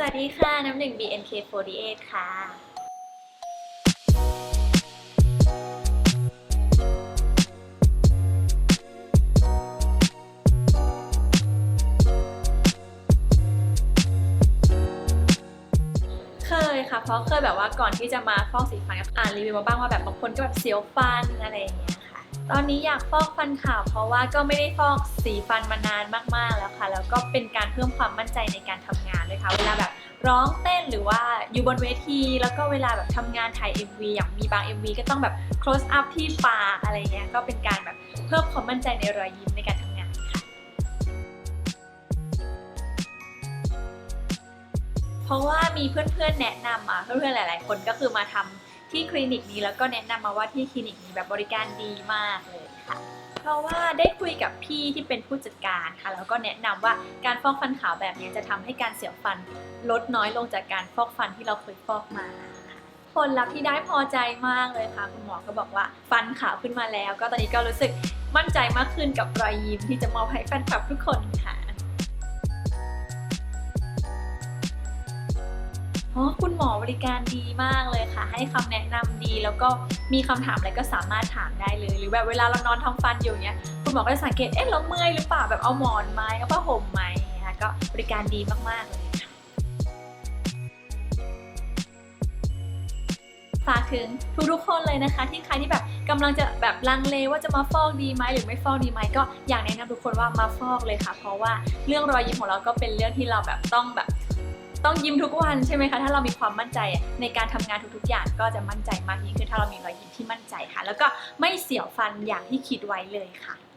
สวัสดีค่ะ น้ำหนึ่ง BNK48 ค่ะ เคยค่ะ เพราะเคยแบบว่าก่อนที่จะมาฟอกสีฟันอ่านรีวิวมาบ้างว่าแบบบางคนก็แบบเสียวฟันอะไรอย่างเงี้ย ตอนนี้อยากฟอกฟันขาวเพราะว่าก็ไม่ได้ฟอกสีฟันมานานมากๆแล้วค่ะ แล้วก็เป็นการเพิ่มความมั่นใจในการทำงานเลยค่ะ เวลาแบบร้องเต้นหรือว่าอยู่บนเวที แล้วก็เวลาแบบทำงานถ่าย MV อย่างมีบาง MV ก็ต้องแบบ close up ที่ปากอะไรเงี้ยก็เป็นการแบบเพิ่มความมั่นใจในรอยยิ้มในการทำงานค่ะ เพราะว่ามีเพื่อนๆแนะนำมาเพื่อนๆหลาย ๆ คนก็คือมาทำ ที่คลินิกนี้แล้วก็แนะนำมาว่าที่คลินิกนี้แบบบริการดีมากเลยค่ะ เพราะว่าได้คุยกับพี่ที่เป็นผู้จัดการค่ะ แล้วก็แนะนำว่าการฟอกฟันขาวแบบนี้จะทำให้การเสียฟันลดน้อยลงจากการฟอกฟันที่เราเคยฟอกมาค่ะผลลัพธ์ที่ได้พอใจมากเลยค่ะ คุณหมอก็บอกว่าฟันขาวขึ้นมาแล้ว ก็ตอนนี้ก็รู้สึกมั่นใจมากขึ้นกับรอยยิ้มที่จะมอบให้แฟนคลับทุกคนค่ะ อ๋อคุณหมอบริการดีมากเลยค่ะ ให้คำแนะนำดี แล้วก็มีคำถามอะไรก็สามารถถามได้เลย หรือแบบเวลาเรานอนทำฟันอยู่เนี้ยคุณหมอก็จะสังเกต เอ๊ะเราเมื่อยหรือเปล่าแบบเอาหมอนไหมเอาผ้าห่มไหมนะคะก็บริการดีมากๆเลยค่ะฝากถึงทุกๆคนเลยนะคะ ที่ใครที่แบบกำลังจะแบบลังเลว่าจะมาฟอกดีไหมหรือไม่ฟอกดีไหมก็อยากแนะนำทุกคนว่ามาฟอกเลยค่ะ เพราะว่าเรื่องรอยยิ้มของเราก็เป็นเรื่องที่เราแบบต้องแบบ ต้องยิ้มทุกวันใช่ไหมคะถ้าเรามีความมั่นใจในการทำงานทุกๆอย่างก็จะมั่นใจมากยิ่งขึ้นถ้าเรามีรอยยิ้มที่มั่นใจค่ะ แล้วก็ไม่เสียวฟันอย่างที่คิดไว้เลยค่ะ